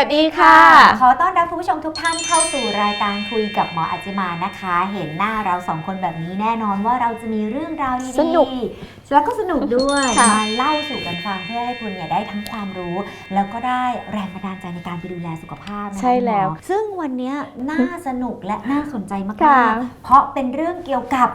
วัสดีค่ะ ขอต้อนรับคุณผู้ชมทุกท่านเข้าสู่รายการคุยกับหมออัจจิมานะคะ เห็นหน้าเราสองคนแบบนี้แน่นอนว่าเราจะมีเรื่องราวดีๆสนุกแล้วก็สนุกด้วยค่ะมาเล่าสู่กันฟังเพื่อให้คุณเนี่ยได้ทั้งความรู้ แล้วก็ได้แรงบันดาลใจในการไปดูแลสุขภาพนะคะใช่แล้วคุณหมอซึ่งวันเนี้ยน่าสนุกและน่าสนใจมาค่ะกๆเพราะเป็นเรื่องเกี่ยวกับ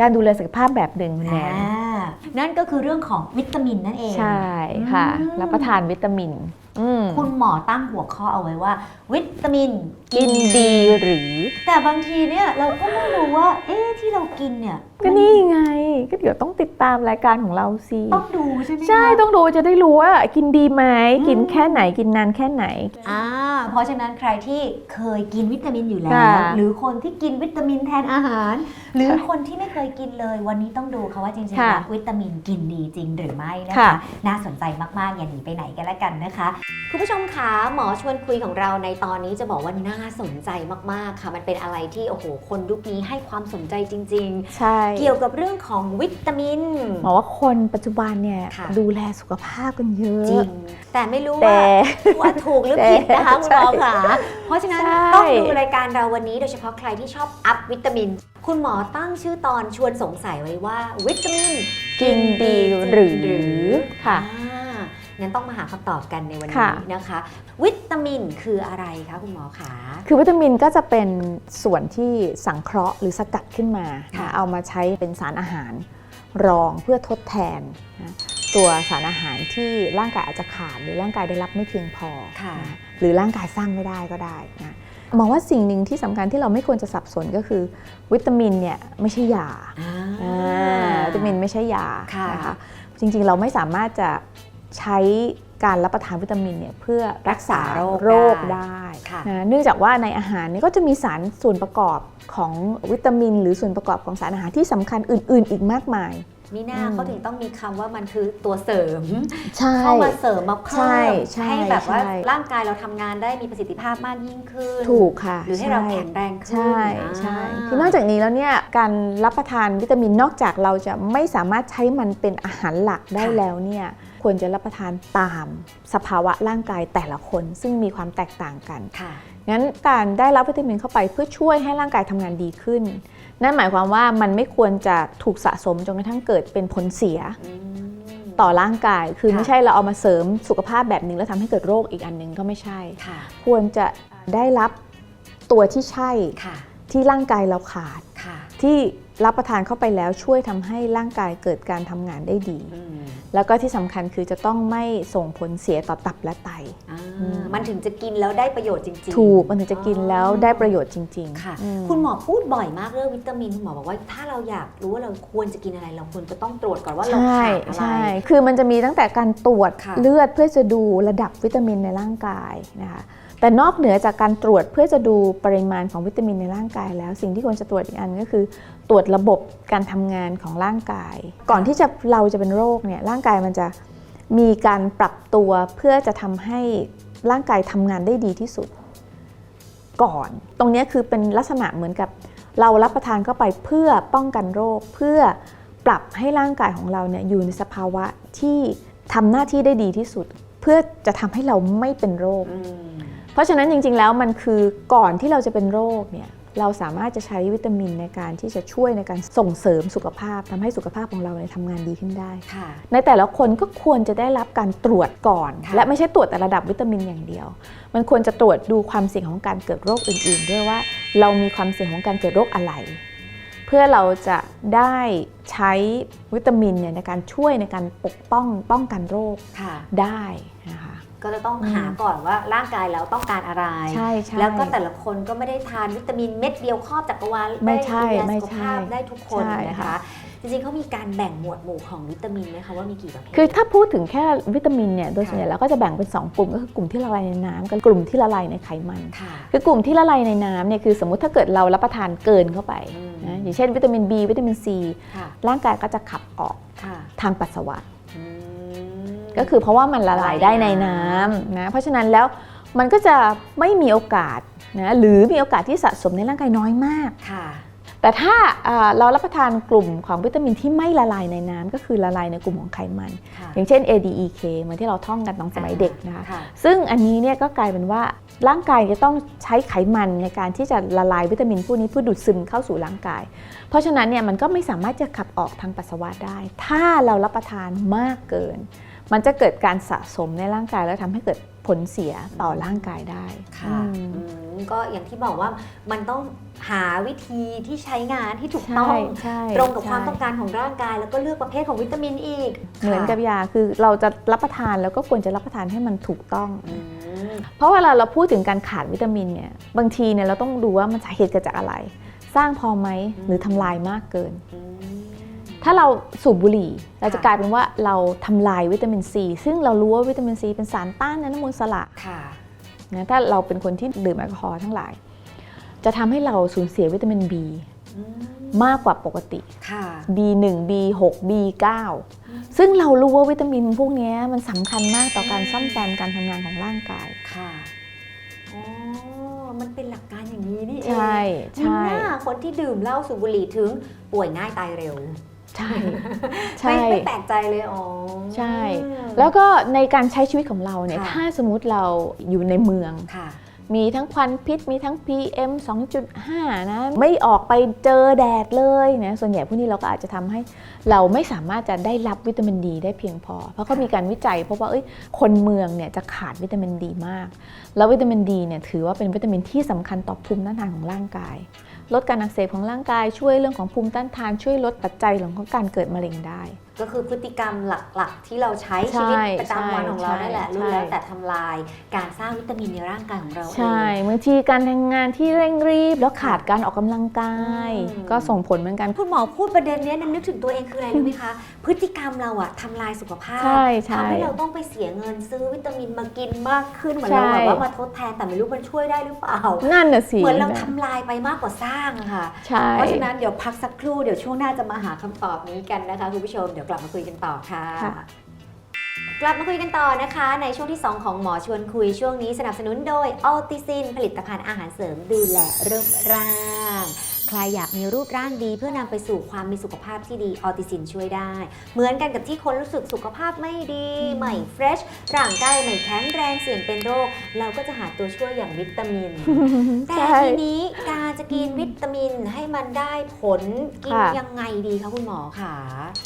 การดูแลสุขภาพแบบหนึ่งคุณแนอ่าน นั่นก็คือเรื่องของวิตามินนั่นเองใช่ค่ะอืมรับประทานวิตามินอืมคุณหมอตั้งหัวข้อเอาไว้ว่า วิตามินกินดีหรือ แต่บางทีเนี่ยเราก็ไม่รู้ว่า เอ๊ะที่เรากินเนี่ยก็นี่ไง ก็เดี๋ยวต้องติดตามรายการของเราสิต้องดูใช่ไหมคะใช่ต้องดูจะได้รู้ว่า กินดีไหมอืมกินแค่ไหนกินนานแค่ไหนอ่าเพราะฉะนั้นใครที่เคยกินวิตามินอยู่แล้วค่ะหรือคนที่กินวิตามินแทนอาหาร หรือคนที่ไม่เคยกินเลยวันนี้ต้องดูค่ะว่าจริงๆค่ะแล้ววิตามินกินดีจริงหรือไม่นะค่ะคะน่าสนใจมากๆ อย่าหนีไปไหนกันละกันนะคะ คุณผู้ชมคะหมอชวนคุยของเราในตอนนี้จะบอกว่าน่าสนใจมากๆค่ะ มันเป็นอะไรที่โอ้โหคนยุคนี้ให้ความสนใจจริง ใช่ๆ เกี่ยวกับเรื่องของวิตามิน หมอว่าคนปัจจุบันเนี่ยค่ะ ดูแลสุขภาพกันเยอะจริง แต่ไม่รู้แต่ว่าว่าถูกหรือผิดนะคะคุณหมอค่ะ เพราะฉะนั้นใช่ ต้องดูรายการเราวันนี้โดยเฉพาะใครที่ชอบอัพวิตามิน คุณหมอตั้งชื่อตอนชวนสงสัยไว้ว่าวิตามิน กินดีหรือค่ะ อ่างั้นต้องมาหาคำตอบกันในวันค่ะ นี้นะคะ วิตามินคืออะไรคะคุณหมอคะคือวิตามินก็จะเป็นส่วนที่สังเคราะห์หรือสกัดขึ้นมาค่ะ นะเอามาใช้เป็นสารอาหารรองเพื่อทดแทนนะตัวสารอาหารที่ร่างกายอาจจะขาดหรือร่างกายได้รับไม่เพียงพอค่ะ นะหรือร่างกายสร้างไม่ได้ก็ได้นะ มองว่าสิ่งหนึ่งที่สำคัญที่เราไม่ควรจะสับสนก็คือ วิตามินเนี่ยไม่ใช่ยาอ่าอ่าวิตามินไม่ใช่ยาค่ะนะคะจริงๆเราไม่สามารถจะใช้การรับประทานวิตามินเนี่ยเพื่อรักษาโรคได้ค่ะนะเนื่องจากว่าในอาหารเนี่ยก็จะมีสารส่วนประกอบของวิตามิน หรือส่วนประกอบของสารอาหารที่สำคัญอื่น ๆ อีกมากมาย มีหน้าอืมเขาถึงต้องมีคำว่ามันคือตัวเสริมใช่เข้ามาเสริมมาเพิ่ใช่มใช่ให้แบบว่าใช่ร่างกายเราทำงานได้มีประสิทธิภาพมากยิ่งขึ้น ถูกค่ะ หรือให้ช่เราแข็งแรงขึ้น ใช่ใช่าคือนอกจากนี้แล้วเนี่ยการรับประทานวิตามินนอกจากเราจะไม่สามารถใช้มันเป็นอาหารหลักได้แล้วเนี่ยควรจะรับประทานตามสภาวะร่างกายแต่ละคน ซึ่งมีความแตกต่างกันค่ะงั้นการได้รับวิตามินเข้าไปเพื่อช่วยให้ร่างกายทำงานดีขึ้น นั่นหมายความว่ามันไม่ควรจะถูกสะสมจนกระทั่งเกิดเป็นผลเสียอืมต่อร่างกาย คือค่ะไม่ใช่เราเอามาเสริมสุขภาพแบบหนึงแล้วทำให้เกิดโรคอีกอันหนึงก็ไม่ใช่ค่ะควรจะได้รับตัวที่ใช่ค่ะที่ร่างกายเราขาดค่ะที่รับประทานเข้าไปแล้วช่วยทำให้ร่างกายเกิดการทำงานได้ดีอืม แล้วก็ที่สำคัญคือจะต้องไม่ส่งผลเสียต่อตับและไต อ่าอืม มันถึงจะกินแล้วได้ประโยชน์จริงๆ ถูกมันถึงจะกินแล้วได้ประโยชน์จริงค่ะ อืม คุณหมอพูดบ่อยมากเรื่องวิตามิน คุณหมอบอกว่าถ้าเราอยากรู้ว่าเราควรจะกินอะไร เราควรจะต้องตรวจก่อนว่าเราใช่ขาดอะไร ใช่ คือมันจะมีตั้งแต่การตรวจค่ะ เลือดเพื่อจะดูระดับวิตามินในร่างกายนะคะ แต่นอกเหนือจากการตรวจเพื่อจะดูปริมาณของวิตามินในร่างกายแล้ว สิ่งที่ควรจะตรวจอีกอันก็คือ ตรวจระบบการทำงานของร่างกาย ก่อนที่จะเราจะเป็นโรคเนี่ยร่างกายมันจะมีการปรับตัวเพื่อจะทำให้ร่างกายทำงานได้ดีที่สุด ก่อน ตรงนี้คือเป็นลักษณะเหมือนกับเรารับประทานเข้าไปเพื่อป้องกันโรค เพื่อปรับให้ร่างกายของเราเนี่ยอยู่ในสภาวะที่ทำหน้าที่ได้ดีที่สุด เพื่อจะทำให้เราไม่เป็นโรค ราะฉะนั้นจริง ๆ แล้วมันคือก่อนที่เราจะเป็นโรคเนี่ยเราสามารถจะใช้วิตามินในการที่จะช่วยในการส่งเสริมสุขภาพทำให้สุขภาพของเราเนี่ยทำงานดีขึ้นได้ค่ะในแต่ละคนก็ควรจะได้รับการตรวจก่อนค่ะและไม่ใช่ตรวจแต่ระดับวิตามินอย่างเดียว มันควรจะตรวจดูความเสี่ยงของการเกิดโรคอื่น ๆ ด้วยว่า เรามีความเสี่ยงของการเกิดโรคอะไร เพื่อเราจะได้ใช้วิตามินเนี่ยในการช่วยในการปกป้องป้องกันโรคค่ะได้นะคะ ก็จะต้องอืมหาก่อนว่าร่างกายเราต้องการอะไร ใช่ใช่แล้วก็แต่ละคนก็ไม่ได้ทานวิตามินเม็ดเดียวครอบจักรวาลไม่ใช่ด้ดูแลไม่สุขใช่ภาพได้ทุกคนใช่นะคะค่ะจริงๆเขามีการแบ่งหมวดหมู่ของวิตามินไหมคะว่ามีกี่ประเภท คือถ้าพูดถึงแค่วิตามินเนี่ยโดยค่ะส่วนใหญ่เราก็จะแบ่งเป็น 2 กลุ่มก็คือกลุ่มที่ละลายในน้ำกับกลุ่มที่ละลายในไขมันค่ะคือกลุ่มที่ละลายในน้ำเนี่ยคือสมมุติถ้าเกิดเรารับประทานเกินเข้าไปอืมนะอย่างเช่นวิตามิน B วิตามิน C ค่ะร่างกายก็จะขับออกค่ะทางปัสสาวะอืม ก็คือเพราะว่ามันละลายได้ในน้ำนะเพราะฉะนั้นแล้วมันก็จะไม่มีโอกาสนะหรือมีโอกาสที่สะสมในร่างกายน้อยมาก ค่ะ แต่ถ้าอ่าเรารับประทานกลุ่มของวิตามินที่ไม่ละลายในน้ำก็คือละลายในกลุ่มของไขมันค่ะอย่างเช่น ADEK เหมือนที่เราท่องกันตอนสมัยเด็กนะคะค่ะซึ่งอันนี้เนี่ยก็กลายเป็นว่าร่างกายจะต้องใช้ไขมันในการที่จะละลายวิตามินพวกนี้เพื่อดูดซึมเข้าสู่ร่างกาย เพราะฉะนั้นเนี่ยมันก็ไม่สามารถจะขับออกทางปัสสาวะได้ ถ้าเรารับประทานมากเกิน มันจะเกิดการสะสมในร่างกายแล้วทำให้เกิดผลเสียต่อร่างกายได้ค่ะอืมอืมก็อย่างที่บอกว่ามันต้องหาวิธีที่ใช้งานที่ถูกใช่ต้องใช่ตรงกับความใช่ต้องการของร่างกาย แล้วก็เลือกประเภทของวิตามินอีก เหมือนกับค่ะยาคือเราจะรับประทานแล้วก็ควรจะรับประทานให้มันถูกต้องอืมเพราะเวลาเราพูดถึงการขาดวิตามินเนี่ยบางทีเนี่ยเราต้องดูว่ามันสาเหตุเกิดจากอะไร สร้างพอไหมหรือทำลายมากเกินอืม ถ้าเราสูบบุหรี่เราจะค่ะกลายเป็นว่าเราทำลายวิตามินซี ซึ่งเรารู้ว่าวิตามินซีเป็นสารต้านอนุมูลอิสระค่ะนะถ้าเราเป็นคนที่ดื่มแอลกอฮอล์ทั้งหลาย จะทำให้เราสูญเสียวิตามิน B อืมมากกว่าปกติค่ะ B1 B6 B9 ซึ่งเรารู้ว่าวิตามินพวกเนี้ยมันสำคัญมากต่อการซ่อมแซมการทำงานของร่างกาย ค่ะอ๋อ มันเป็นหลักการอย่างนี้นี่เอง ใช่มีใช่หน้าคนที่ดื่มเหล้าสูบบุหรี่ถึงป่วยง่ายตายเร็ว ใช่ไม่ใช่ไม่แปลกใจเลยอ๋อใช่ แล้วก็ในการใช้ชีวิตของเราเนี่ยค่ะถ้าสมมุติเราอยู่ในเมืองค่ะมีทั้งควันพิษมีทั้ง PM 2.5 นะ ไม่ออกไปเจอแดดเลยนะส่วนใหญ่พวกนี้เราก็อาจจะทำให้เราไม่สามารถจะได้รับวิตามินดีได้เพียงพอ เพราะเขามีการวิจัยเพราะว่าเอ้ยคนเมืองเนี่ยจะขาดวิตามินดีมาก แล้ววิตามินดีเนี่ยถือว่าเป็นวิตามินที่สำคัญต่อภูมิต้านทานของร่างกาย ลดการอักเสบของร่างกายช่วยเรื่องของภูมิต้านทานช่วยลดปัจจัยของการเกิดมะเร็งได้ ก็คือพฤติกรรมหลักๆ ที่เราใช้ใช่ชีวิตประจำวันของเราใช่นั่นแหละใช่รู้แล้วแต่ทำลายการสร้างวิตามินในร่างกายของเราเองใช่บางทีการทำงานที่เร่งรีบ แล้วขาดการออกกำลังกายอืมก็ส่งผลเหมือนกันคุณหมอพูดประเด็นเนี้ยนึกถึงตัวเองคืออะไรรู้ไหมคะพฤติกรรมเราอะทำลายสุขภาพใช่ใช่ทำให้เราต้องไปเสียเงินซื้อวิตามินมากินมากขึ้นเหมือนใช่เราแบบว่ามาทดแทนแต่ไม่รู้มันช่วยได้หรือเปล่านั่นน่ะสิเหมือนเราทำลายไปมากกว่าสร้างอะค่ะใช่เพราะฉะนั้นเดี๋ยวพักสักครู่เดี๋ยวช่วงหน้าจะมาหาคำตอบนี้กันนะคะคุณผู้ชมเดี๋ยวกลับมาคุยกันต่อค่ะค่ะ กลับมาคุยกันต่อนะคะ ในช่วงที่ 2 ของหมอชวนคุยช่วงนี้สนับสนุนโดยอ l ติซินผลิตภัณฑ์อาหารเสริมดูแลรูปร่าง ใครอยากมีรูปร่างดี เพื่อนำไปสู่ความมีสุขภาพที่ดีออติซินช่วยได้ เหมือนกันกับที่คนรู้สึกสุขภาพไม่ดีไม่เฟรชร่างกายไม่แข็งแรงเสี่ยงเป็นโรค เราก็จะหาตัวช่วยอย่างวิตามิน แต่ใช่ทีนี้การจะกินวิตามินให้มันได้ผลกินค่ะยังไงดีคะคุณหมอคะ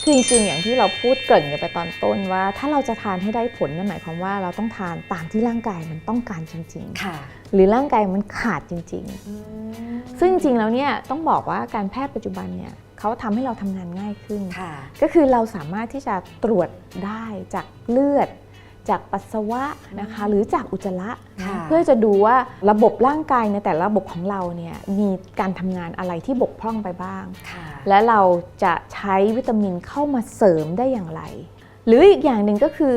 คือจริงๆอย่างที่เราพูดเกริ่นกันไปตอนต้นว่า ถ้าเราจะทานให้ได้ผลนั่นหมายความว่าเราต้องทานตามที่ร่างกายมันต้องการจริงค่ะๆ หรือร่างกายมันขาดจริง ๆ ซึ่งจริงๆแล้วเนี่ยต้องบอกว่าการแพทย์ปัจจุบันเนี่ยเขาทำให้เราทำงานง่ายขึ้นค่ะก็คือเราสามารถที่จะตรวจได้จากเลือด จากปัสสาวะนะคะหรือจากอุจจาระนะค่ะเพื่อจะดูว่าระบบร่างกายในแต่ละระบบของเราเนี่ยมีการทำงานอะไรที่บกพร่องไปบ้างค่ะและเราจะใช้วิตามินเข้ามาเสริมได้อย่างไร หรืออีกอย่างหนึ่งก็คือ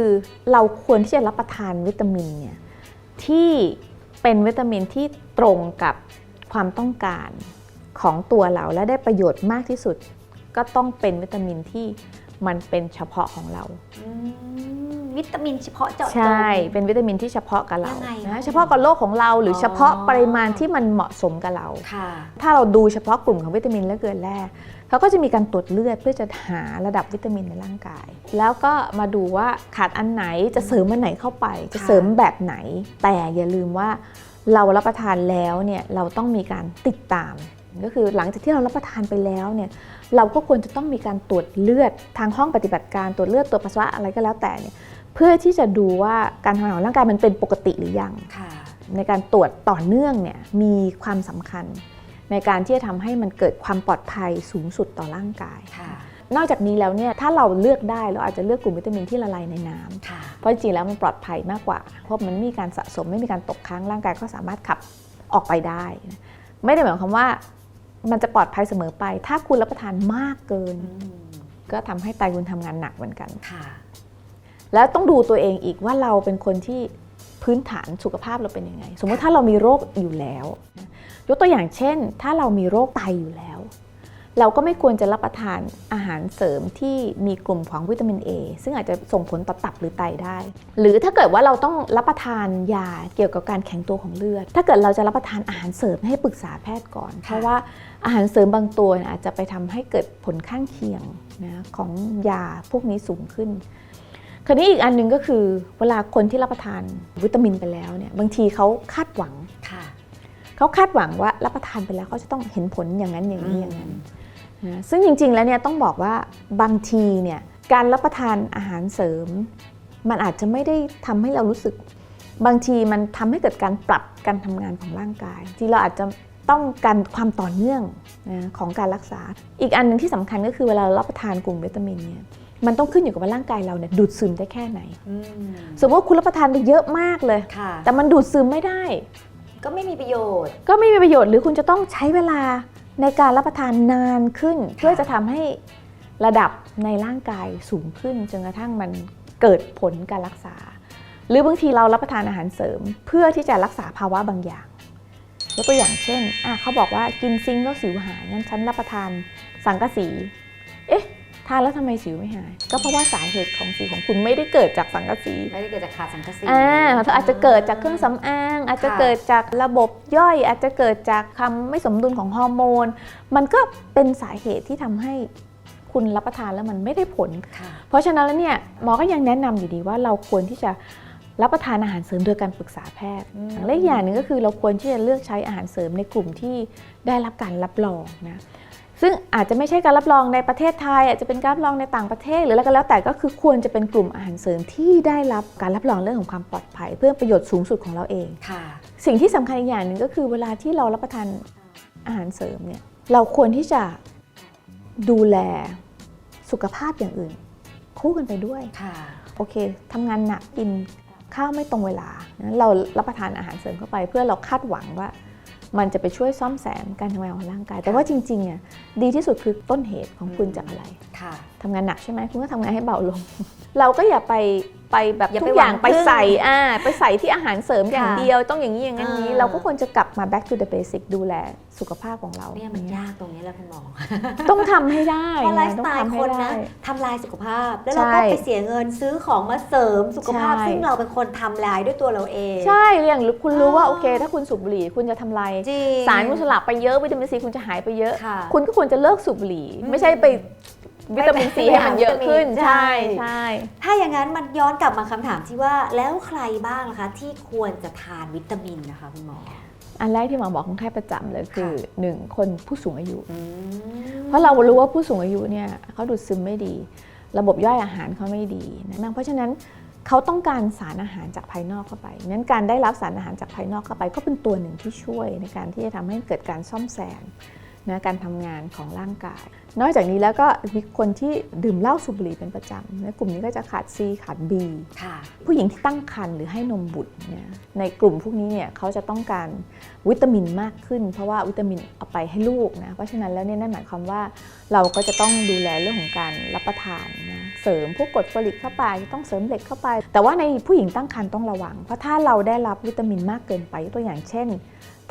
เราควรที่จะรับประทานวิตามินเนี่ยที่ เป็นวิตามินที่ตรงกับความต้องการของตัวเราและได้ประโยชน์มากที่สุด ก็ต้องเป็นวิตามินที่มันเป็นเฉพาะของเราอืมวิตามินเฉพาะเจาะจง ใช่ เป็นวิตามินที่เฉพาะกับเรายังไงคะนะเฉพาะกับโรคของเราหรือออเฉพาะปริมาณที่มันเหมาะสมกับเราค่ะถ้าเราดูเฉพาะกลุ่มของวิตามินและเกลือแร่ เขาก็จะมีการตรวจเลือดเพื่อจะหาระดับวิตามินในร่างกาย แล้วก็มาดูว่าขาดอันไหนจะเสริมอันไหนเข้าไป จะเสริมแบบไหน แต่อย่าลืมว่าเรารับประทานแล้วเนี่ยเราต้องมีการติดตาม ก็คือหลังจากที่เรารับประทานไปแล้วเนี่ยเราก็ควรจะต้องมีการตรวจเลือดทางห้องปฏิบัติการตรวจเลือดตรวจปัสสาวะอะไรก็แล้วแต่เนี่ยเพื่อที่จะดูว่าการทำงานของร่างกายมันเป็นปกติหรือยังค่ะในการตรวจต่อเนื่องเนี่ยมีความสำคัญ ในการที่จะทำให้มันเกิดความปลอดภัยสูงสุดต่อร่างกายค่ะนอกจากนี้แล้วเนี่ยถ้าเราเลือกได้เราอาจจะเลือกกลุ่มวิตามินที่ละลายในน้ำค่ะเพราะจริงๆแล้วมันปลอดภัยมากกว่า เพราะมันไม่มีการสะสมไม่มีการตกค้างร่างกายก็สามารถขับออกไปได้นะไม่ได้หมายความว่ามันจะปลอดภัยเสมอไป ถ้าคุณรับประทานมากเกินอืมก็ทำให้ไตคุณทำงานหนักเหมือนกันค่ะ แล้วต้องดูตัวเองอีกว่าเราเป็นคนที่พื้นฐานสุขภาพเราเป็นยังไง สมมติถ้าเรามีโรคอยู่แล้วนะ ยกตัวอย่างเช่น ถ้าเรามีโรคไตอยู่แล้ว เราก็ไม่ควรจะรับประทานอาหารเสริมที่มีกลุ่มของวิตามิน A ซึ่งอาจจะส่งผลต่อตับหรือไตได้ หรือถ้าเกิดว่าเราต้องรับประทานยาเกี่ยวกับการแข็งตัวของเลือด ถ้าเกิดเราจะรับประทานอาหารเสริมให้ปรึกษาแพทย์ก่อน เพราะว่าอาหารเสริมบางตัวเนี่ยอาจจะไปทำให้เกิดผลข้างเคียงนะของยาพวกนี้สูงขึ้นคราวนี้อีกอันหนึ่งก็คือเวลาคนที่รับประทานวิตามินไปแล้วเนี่ยบางทีเขาคาดหวังค่ะ เขาคาดหวังว่ารับประทานไปแล้วเขาจะต้องเห็นผลอย่างนั้นอย่างนี้อืมอย่างนั้นนะซึ่งจริง ๆ แล้วเนี่ยต้องบอกว่าบางทีเนี่ยการรับประทานอาหารเสริม มันอาจจะไม่ได้ทำให้เรารู้สึก บางทีมันทำให้เกิดการปรับการทำงานของร่างกาย ที่เราอาจจะต้องการความต่อเนื่องนะของการรักษา อีกอันหนึ่งที่สำคัญก็คือเวลาเรารับประทานกลุ่มวิตามินเนี่ยมันต้องขึ้นอยู่กับว่าร่างกายเราเนี่ยดูดซึมได้แค่ไหนอืมสมมติว่าคุณรับประทานไปเยอะมากเลยค่ะแต่มันดูดซึมไม่ได้ ก็ไม่มีประโยชน์ ก็ไม่มีประโยชน์หรือคุณจะต้องใช้เวลาในการรับประทานนานขึ้น เพื่อจะทำให้ระดับในร่างกายสูงขึ้นจนกระทั่งมันเกิดผลการรักษา หรือบางทีเรารับประทานอาหารเสริม เพื่อที่จะรักษาภาวะบางอย่างยกตัวอย่างเช่นอะเขาบอกว่ากินซิงค์แล้วสิวหายงั้นฉันรับประทานสังกะสี เอ๊ะ ทานแล้วทำไมสิวไม่หาย ก็เพราะว่าสาเหตุของสิวของคุณไม่ได้เกิดจากสังกะสีไม่ได้เกิดจากขาดสังกะสีอ่าเธออาจจะเกิดจากเครื่องสำอาง อาจจะค่ะเกิดจากระบบย่อย อาจจะเกิดจากคำไม่สมดุลของฮอร์โมน มันก็เป็นสาเหตุที่ทำให้คุณรับประทานแล้วมันไม่ได้ผล ค่ะ เพราะฉะนั้นแล้วเนี่ยหมอก็ยังแนะนำอยู่ดีว่าเราควรที่จะรับประทานอาหารเสริมโดยการปรึกษาแพทย์อืม และอีกอย่างหนึ่งก็คือเราควรที่จะเลือกใช้อาหารเสริมในกลุ่มที่ได้รับการรับรองนะ ซึ่งอาจจะไม่ใช่การรับรองในประเทศไทย อาจจะเป็นการรับรองในต่างประเทศ หรืออะไรก็แล้วแต่ก็คือควรจะเป็นกลุ่มอาหารเสริมที่ได้รับการรับรองเรื่องของความปลอดภัย เพื่อประโยชน์สูงสุดของเราเองค่ะ สิ่งที่สำคัญอีกอย่างหนึ่งก็คือ เวลาที่เรารับประทานอาหารเสริมเนี่ยเราควรที่จะดูแลสุขภาพอย่างอื่น คู่กันไปด้วยค่ะโอเคทำงานหนักกินข้าวไม่ตรงเวลานะเรารับประทานอาหารเสริมเข้าไป เพื่อเราคาดหวังว่า มันจะไปช่วยซ่อมแซมการทำงานของร่างกาย แต่ว่าจริงๆเนี่ยดีที่สุดคือต้นเหตุของคุณจากอะไรค่ะำงานหนักใช่ไหมคุณก็ทำงานให้เบาลง เราก็อย่าไปไปแบบอย่าทุไปกอย่างหวังไปพึ่งใส่อ่าไปใส่ที่อาหารเสริมอย่างค่ะเดียวต้องอย่างนี้อย่างนั้นนี้อ่าเราก็ควรจะกลับมา back to the basic ดูแลสุขภาพของเราเนี่ยมันยากตรงนี้แหละคุณหมอ ต้องทำให้ได้เพราะไลฟ์สต้องไตล์ทำคให้นได้นะทำลายสุขภาพ แล้วเราก็ใช่ไปเสียเงินซื้อของมาเสริมสุขภาพ ใช่ ซึ่งเราเป็นคนทำลายด้วยตัวเราเองใช่อย่างคุณรู้ว่าอ๋อโอเค ถ้าคุณสูบบุหรี่คุณจะทำลายจริงสารคุณสลับไปเยอะวิตามินซีคุณจะหายไปเยอะ ค่ะ คุณก็ควรจะเลิกสูบบุหรี่ อืม ไม่ใช่ไป วิตามินซีไม่ไปให้มันเยอะขึ้นหาวิตามินใช่ใช่ใช่ ถ้าอย่างนั้นมันย้อนกลับมาคำถามที่ว่าแล้วใครบ้างล่ะคะที่ควรจะทานวิตามินนะคะคุณหมอ อันแรกที่หมอบอกคนไข้ประจำเลยคือค่ะหนึ่งคนผู้สูงอายุอืมเพราะเรารู้ว่าผู้สูงอายุเนี่ยเขาดูดซึมไม่ดี ระบบย่อยอาหารเขาไม่ดีนะเพราะฉะนั้นเขาต้องการสารอาหารจากภายนอกเข้าไปนั้นการได้รับสารอาหารจากภายนอกเข้าไป ก็เป็นตัวหนึ่งที่ช่วยในการที่จะทำให้เกิดการซ่อมแซม นะการทำงานของร่างกาย นอกจากนี้แล้วก็มีคนที่ดื่มเหล้าสูบบุหรี่เป็นประจำนะกลุ่มนี้ก็จะขาด C ขาด B ค่ะผู้หญิงที่ตั้งครรภ์หรือให้นมบุตรเนี่ยในกลุ่มพวกนี้เนี่ยเขาจะต้องการวิตามินมากขึ้น เพราะว่าวิตามินเอาไปให้ลูกนะเพราะฉะนั้นแล้วเนี่ยนั่นหมายความว่าเราก็จะต้องดูแลเรื่องของการรับประทานนะเสริมพวกกรดโฟลิกเข้าไปต้องเสริมเหล็กเข้าไป แต่ว่าในผู้หญิงตั้งครรภ์ต้องระวัง เพราะถ้าเราได้รับวิตามินมากเกินไปยกตัวอย่างเช่น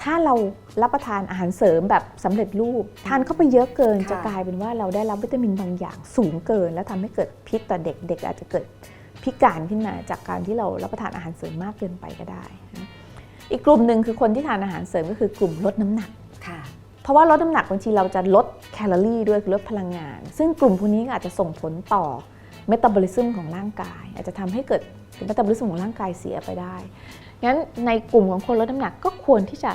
ถ้าเรารับประทานอาหารเสริมแบบสำเร็จรูป ทานเข้าไปเยอะเกินค่ะจะกลายเป็นว่าเราได้รับวิตามินบางอย่างสูงเกิน แล้วทำให้เกิดพิษต่อเด็กเด็กอาจจะเกิดพิการขึ้นมาจากการที่เรารับประทานอาหารเสริมมากเกินไปก็ได้นะอีกกลุ่มหนึ่งคือคนที่ทานอาหารเสริมก็คือกลุ่มลดน้ำหนักค่ะเพราะว่าลดน้ำหนักบางทีเราจะลดแคลอรี่ด้วยคือลดพลังงาน ซึ่งกลุ่มพวกนี้ก็อาจจะส่งผลต่อเมตาบอลิซึมของร่างกาย อาจจะทำให้เกิดเมตาบอลิซึมของร่างกายเสียไปได้ งั้นในกลุ่มของคนลดน้ำหนักก็ควรที่จะ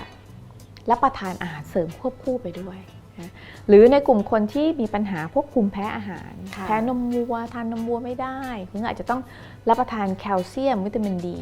รับประทานอาหารเสริมควบคู่ไปด้วยนะหรือในกลุ่มคนที่มีปัญหาพวกคุมแพ้อาหาร ค่ะ แพ้นมวัวทานนมวัวไม่ได้คุณอาจจะต้องรับประทานแคลเซียมวิตามินดี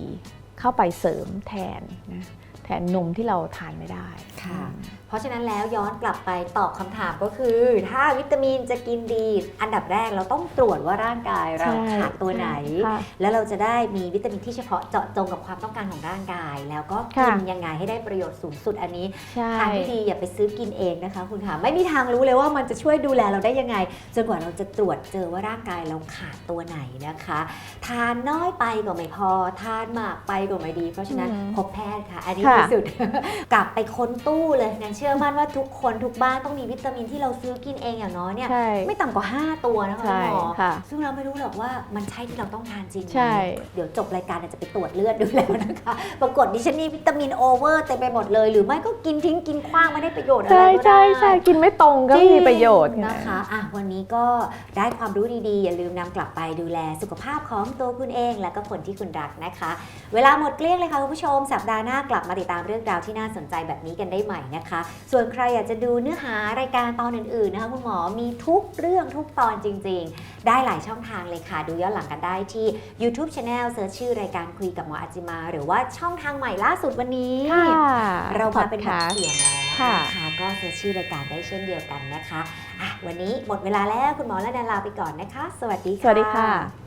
เข้าไปเสริมแทนนะแทนนมที่เราทานไม่ได้ค่ะ เพราะฉะนั้นแล้วย้อนกลับไปตอบคำถามก็คือ ถ้าวิตามินจะกินดี อันดับแรกเราต้องตรวจว่าร่างกายเราใช่ขาดตัวไหนค่ะแล้วเราจะได้มีวิตามินที่เฉพาะเจาะจงกับความต้องการของร่างกาย แล้วก็ค่ะกินยังไงให้ได้ประโยชน์สูงสุดอันนี้ใช่ทางที่ดีอย่าไปซื้อกินเองนะคะ คุณค่ะไม่มีทางรู้เลยว่ามันจะช่วยดูแลเราได้ยังไงจนกว่าเราจะตรวจเจอว่าร่างกายเราขาดตัวไหนนะคะ ทานน้อยไปก็ไม่พอทานมากไปก็ไม่ดี เพราะฉะนั้นอืมพบแพทย์ค่ะ อันนี้ค่ะดีสุดกลับไปค้นตู้เลยนันเชื่อมั่นว่าทุกคนทุกบ้านต้องมีวิตามินที่เราซื้อกินเองอย่างน้อยเนี่ยใช่ไม่ต่ำกว่า 5 ตัวนะคะใช่คุณหมอค่ะซึ่งเราไม่รู้หรอกว่ามันใช่ที่เราต้องทานจริงไหมใช่ เดี๋ยวจบรายการเนี่ยจะไปตรวจเลือดดูแล้วนะคะ ปรากฏดิฉันมีวิตามินโอเวอร์เต็มไปหมดเลย หรือไม่ก็กินทิ้งกินขว้างไม่ได้ประโยชน์อะไรใช่ก็ได้ ใช่ใช่กินไม่ตรงก็ไม่มีประโยชน์ จงนะคะอะวันนี้ก็ได้ความรู้ดีๆ อย่าลืมนำกลับไปดูแลสุขภาพของตัวคุณเอง และก็คนที่คุณรักนะคะ เวลาหมดเกลี้ยงเลยค่ะคุณผู้ชม สัปดาห์หน้ากลับมาติดตามเรื่องราวที่น่าสนใจแบบนี้กันได้ใหม่นะคะส่วนใครอยากจะดูเนื้อหารายการตอนอื่นๆนะคะคุณหมอมีทุกเรื่องทุกตอนจริง ๆ ได้หลายช่องทางเลยค่ะ ดูย้อนหลังกันได้ที่ YouTube Channel เซิร์ชชื่อรายการคุยกับหมออาจิมา หรือว่าช่องทางใหม่ล่าสุดวันนี้ค่ะเรามาเป็นแบบพอดแคสต์เสียงแล้วค่ะนะคะก็เซิร์ชชื่อรายการได้เช่นเดียวกันนะคะอะวันนี้หมดเวลาแล้วคุณหมอและแนนลาไปก่อนนะคะ สวัสดีสวัสดีค่ะ